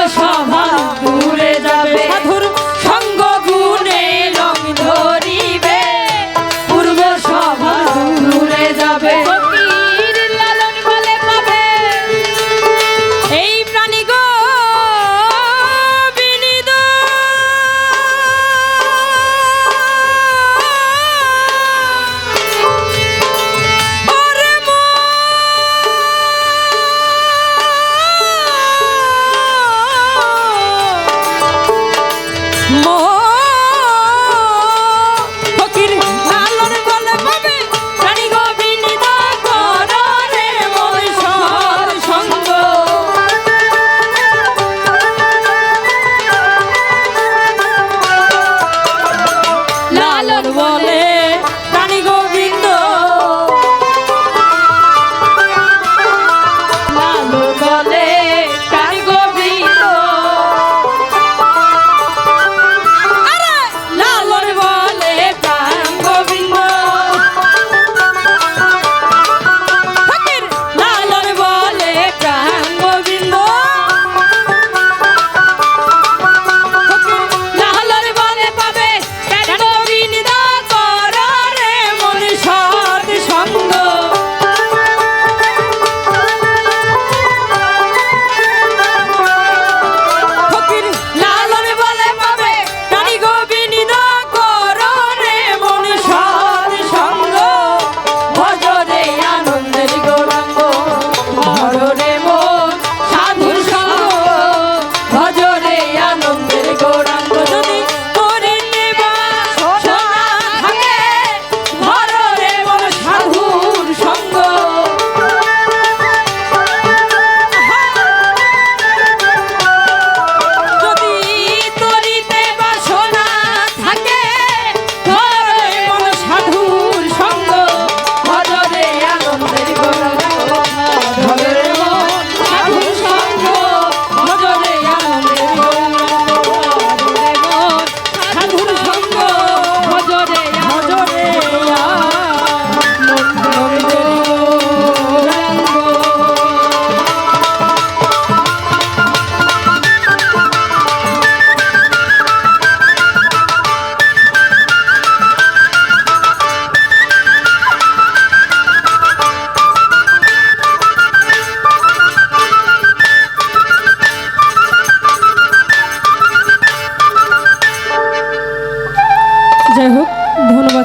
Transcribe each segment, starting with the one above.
Let's go. more.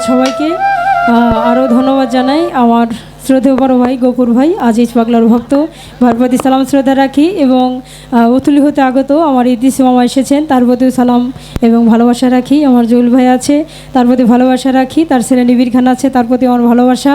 সবাইকে আরও ধন্যবাদ জানাই আমার শ্রদ্ধেয় বড় ভাই গোপুর ভাই, আজিজ পাগলার ভক্ত ভারপতি সালাম শ্রদ্ধা রাখি এবং অতুলি হতে আগত আমার ইদি সিমামা এসেছেন, তার প্রতিও সালাম এবং ভালোবাসা রাখি। আমার জুল ভাই আছে, তার প্রতি ভালোবাসা রাখি, তার ছেলে নিবির খান আছে, তার প্রতি আমার ভালোবাসা।